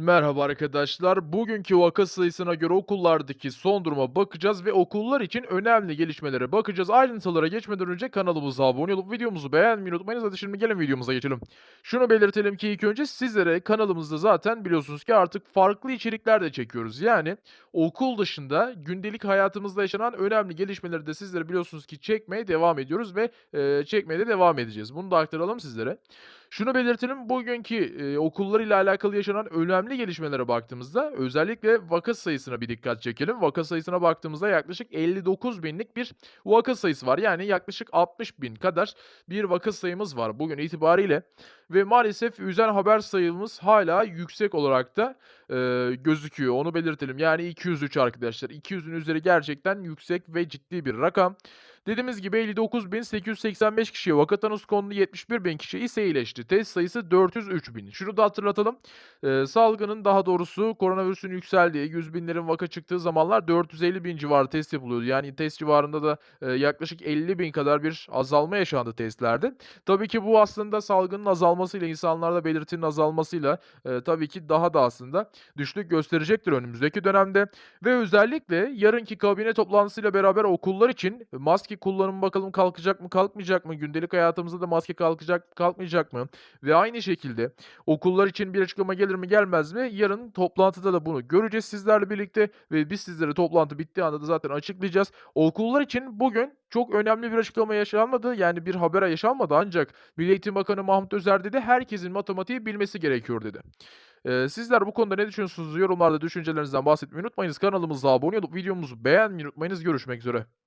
Merhaba arkadaşlar. Bugünkü vaka sayısına göre okullardaki son duruma bakacağız ve okullar için önemli gelişmelere bakacağız. Ayrıntılara geçmeden önce kanalımıza abone olup videomuzu beğenmeyi unutmayınız. Hadi şimdi gelin videomuza geçelim. Şunu belirtelim ki ilk önce sizlere kanalımızda zaten biliyorsunuz ki artık farklı içerikler de çekiyoruz. Yani okul dışında gündelik hayatımızda yaşanan önemli gelişmeleri de sizlere biliyorsunuz ki çekmeye devam ediyoruz ve e, çekmeye de devam edeceğiz. Bunu da aktaralım sizlere. Şunu belirtelim, bugünkü, eee, okullarıyla alakalı yaşanan önemli gelişmelere baktığımızda özellikle vaka sayısına bir dikkat çekelim. Vaka sayısına baktığımızda yaklaşık 59.000'lik bir vaka sayısı var. Yani yaklaşık 60.000 kadar bir vaka sayımız var bugün itibariyle ve maalesef üzen haber sayımız hala yüksek olarak da, eee, gözüküyor. Onu belirtelim. Yani 203 arkadaşlar. 200'ün üzeri gerçekten yüksek ve ciddi bir rakam. Dediğimiz gibi 59.885 kişiye vaka tanısı konulu, 71.000 kişi ise iyileşti. Test sayısı 403.000. Şunu da hatırlatalım. Eee, salgının daha doğrusu koronavirüsün yükseldiği, 100.000'lerin vaka çıktığı zamanlar 450.000 civarı test yapılıyordu. Yani test civarında da, eee, yaklaşık 50.000 kadar bir azalma yaşandı testlerde. Tabii ki bu aslında salgının azalmasıyla, insanlarda belirtinin azalmasıyla, eee, tabii ki daha da aslında düşük gösterecektir önümüzdeki dönemde ve özellikle yarınki kabine toplantısıyla beraber okullar için maske kullanımı bakalım kalkacak mı, kalkmayacak mı? Gündelik hayatımızda da maske kalkacak kalkmayacak mı? Ve aynı şekilde okullar için bir açıklama gelir mi, gelmez mi? Yarın toplantıda da bunu göreceğiz sizlerle birlikte ve biz sizlere toplantı bittiği anda da zaten açıklayacağız. Okullar için bugün çok önemli bir açıklama yaşanmadı. Yani bir haber yaşanmadı ancak Milli Eğitim Bakanı Mahmut Özer dedi, herkesin matematiği bilmesi gerekiyor dedi. Eee, sizler bu konuda ne düşünüyorsunuz? Yorumlarda düşüncelerinizden bahsetmeyi unutmayınız. Kanalımıza abone olup videomuzu beğenmeyi unutmayınız. Görüşmek üzere.